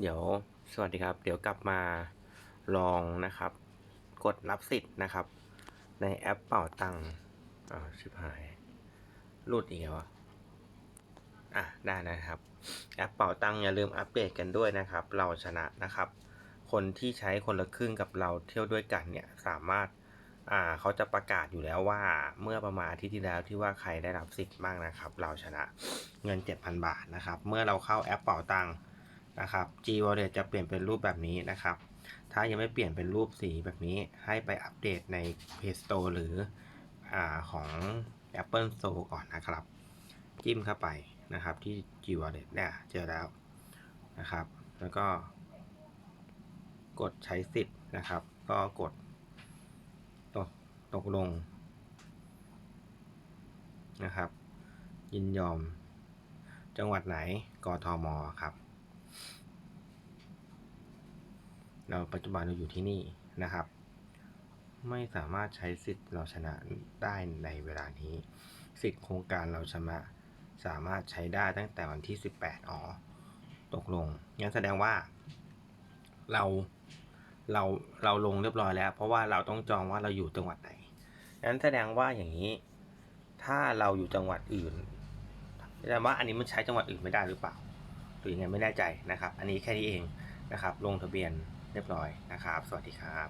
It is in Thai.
เดี๋ยวสวัสดีครับ เดี๋ยวกลับมาลองนะครับ กดรับสิทธิ์นะครับ ในแอปเป่าตังค์อ่าวชิบหายหลุดอีกแล้วอะอะได้นะครับ แอปเป่าตังค์อย่าลืมอัปเดตกันด้วยนะครับ เราชนะนะครับ คนที่ใช้คนละครึ่งกับเราเที่ยวด้วยกันเนี่ยสามารถอ่าเขาจะประกาศอยู่แล้วว่าเมื่อประมาณอาทิตย์ที่แล้วที่ว่าใครได้รับสิทธิ์บ้างนะครับ เราชนะเงิน 7,000 บาทนะครับ เมื่อเราเข้าแอปเป่าตังค์ นะครับ G Wallet จะเปลี่ยนเป็นรูปแบบนี้นะครับ ถ้ายังไม่เปลี่ยนเป็นรูปสีแบบนี้ ให้ไปอัปเดตใน Play Store หรืออของ Apple Store ก่อนนะครับ จิ้มเข้าไปนะครับที่ G Wallet เนี่ยเจอแล้วนะครับ แล้วก็ กดใช้สิทธิ์นะครับ ก็กดตกตกลงนะครับ ยินยอม จังหวัดไหนกทมครับ เราปัจจุบันเราอยู่ที่นี่นะครับ ไม่สามารถใช้สิทธิ์เราชนะได้ในเวลานี้ สิทธิ์โครงการเราชนะสามารถใช้ได้ตั้งแต่วันที่ 18อ๋อตกลงงั้นแสดงว่า เราเราเราลงเรียบร้อยแล้ว เพราะว่าเราต้องจองว่าเราอยู่จังหวัดไหนงั้นแสดงว่าอย่างนี้ ถ้าเราอยู่จังหวัดอื่นแสดงว่าอันนี้มันใช้จังหวัดอื่นไม่ได้หรือเปล่าหรือยังไงไม่แน่ใจนะครับ อันนี้แค่นี้เองนะครับ ลงทะเบียน เรียบร้อยนะครับ สวัสดีครับ